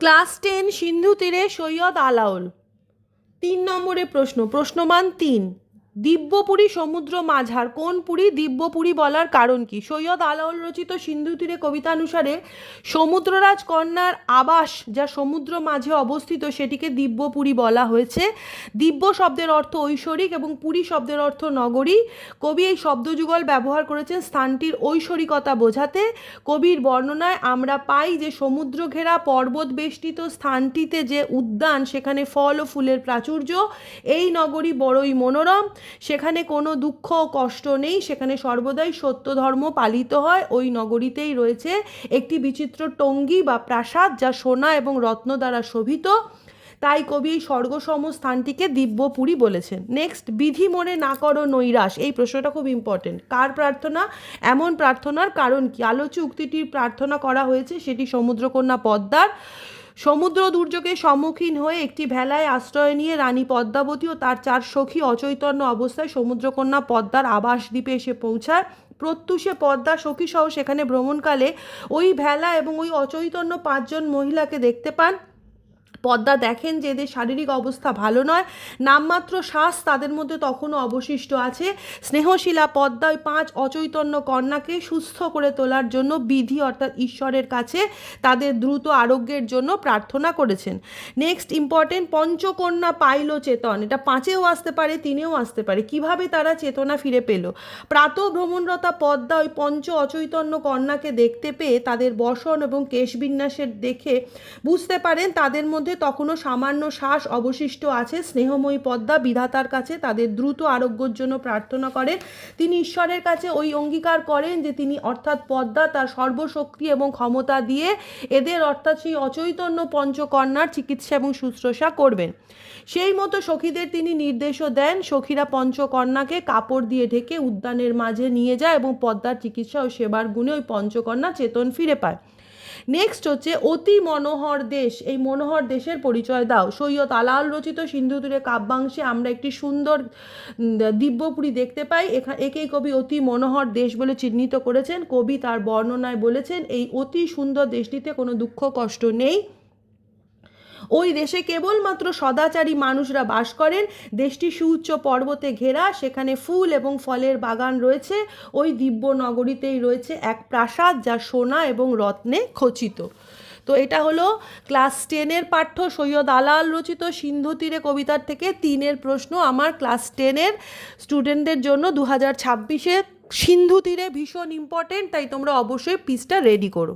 Class ten সিন্ধু তীরে সৈয়দ আলাওল তিন নম্বরে প্রশ্ন প্রশ্নমান তিন। দিব্যপুরী সমুদ্র মাঝার। কোন পুরী দিব্যপুরী বলার কারণ কি? সৈয়দ আলাউল রচিত সিন্ধু তীরে কবিতানুসারে সমুদ্ররাজ কন্যার আবাস, যা সমুদ্র মাঝে অবস্থিত, সেটিকে দিব্যপুরী বলা হয়েছে। দিব্য শব্দের অর্থ ঐশ্বরিক এবং পুরী শব্দের অর্থ নগরী। কবি এই শব্দযুগল ব্যবহার করেছেন স্থানটির ঐশ্বরিকতা বোঝাতে। কবির বর্ণনায় আমরা পাই যে সমুদ্র ঘেরা পর্বত বেষ্টিত স্থানটিতে যে উদ্যান, সেখানে ফল ও ফুলের প্রাচুর্য। এই নগরী বড়ই মনোরম। সেখানে কোনো দুঃখ কষ্ট নেই। সেখানে সর্বদাই সত্য ধর্ম পালিত হয়। ওই নগরীতেই রয়েছে একটি বিচিত্র টঙ্গী বা প্রাসাদ যা সোনা এবং রত্ন দ্বারা শোভিত। তাই কবি এই স্বর্গসম স্থানটিকে দিব্যপুরী বলেছেন। নেক্সট বিধি মনে না করো নৈরাশ। এই প্রশ্নটা খুব ইম্পর্টেন্ট কার প্রার্থনা? এমন প্রার্থনার কারণ কি? আলোচ্য উক্তিটির প্রার্থনা করা হয়েছে সেটি সমুদ্রকন্যা পদ্মার। সমুদ্র দুর্যোগে সম্মুখীন হয়ে একটি ভেলায় আশ্রয় নিয়ে রানী পদ্মাবতী ও তার চার সখী অচৈতন্য অবস্থায় সমুদ্রকন্যা পদ্মার আবাস দ্বীপে এসে পৌঁছায়। প্রত্যুষে পদ্মা সখীসহ সেখানে ভ্রমণকালে ওই ভেলা এবং ওই অচৈতন্য পাঁচজন মহিলাকে দেখতে পান। পদ্মা দেখেন যে এদের শারীরিক অবস্থা ভালো নয়। নামমাত্র শ্বাস তাদের মধ্যে তখনও অবশিষ্ট আছে। স্নেহশীলা পদ্মা ওই পাঁচ অচৈতন্য কন্যাকে সুস্থ করে তোলার জন্য বিধি অর্থাৎ ঈশ্বরের কাছে তাদের দ্রুত আরোগ্যের জন্য প্রার্থনা করেছেন। নেক্সট ইম্পর্টেন্ট, পঞ্চকন্যা পাইল চেতন। এটা পাঁচেও আসতে পারে, তিনেও আসতে পারে। কীভাবে তারা চেতনা ফিরে পেল? প্রাত ভ্রমণরতা পদ্মা ওই পঞ্চ অচৈতন্য কন্যাকে দেখতে পেয়ে তাদের বসন এবং কেশবিন্যাসের দেখে বুঝতে পারেন তাদের মধ্যে তখনও সামান্য শ্বাস অবশিষ্ট আছে। স্নেহময়ী পদ্মা বিধাতার কাছে তাদের দ্রুত আরোগ্যর জন্য প্রার্থনা করেন। তিনি ঈশ্বরের কাছে ওই অঙ্গীকার করেন যে তিনি অর্থাৎ পদ্মা তার সর্বশক্তি এবং ক্ষমতা দিয়ে এদের অর্থাৎ সেই অচৈতন্য পঞ্চকন্যার চিকিৎসা এবং শুশ্রূষা করবেন। সেই মতো সখীদের তিনি নির্দেশও দেন, সখীরা পঞ্চকন্যাকে কাপড় দিয়ে ঢেকে উদ্যানের মাঝে নিয়ে যায় এবং পদ্মার চিকিৎসা ও সেবার গুণে ওই পঞ্চকন্যা চেতন ফিরে পায়। নেক্সট হচ্ছে অতি মনোহর দেশ। এই মনোহর দেশের পরিচয় দাও। সৈয়দ আলাল রচিত সিন্ধু সিন্ধুদূরে কাব্যাংশে আমরা একটি সুন্দর দিব্যপুরী দেখতে পাই। একেই কবি অতি মনোহর দেশ বলে চিহ্নিত করেছেন। কবি তার বর্ণনায় বলেছেন, এই অতি সুন্দর দেশটিতে কোনো দুঃখ কষ্ট নেই। ওই দেশে কেবলমাত্র সদাচারী মানুষরা বাস করেন। দেশটি সুউচ্চ পর্বতে ঘেরা, সেখানে ফুল এবং ফলের বাগান রয়েছে। ওই দিব্য নগরীতেই রয়েছে এক প্রাসাদ যা সোনা এবং রত্নে খচিত। তো এটা হলো ক্লাস টেনের পাঠ্য, সৈয়দ আলাল রচিত সিন্ধু তীরে কবিতার থেকে তিনের প্রশ্ন আমার ক্লাস টেনের স্টুডেন্টদের জন্য। দু হাজার ছাব্বিশে সিন্ধু তীরে ভীষণ ইম্পর্টেন্ট তাই তোমরা অবশ্যই পিসটা রেডি করো।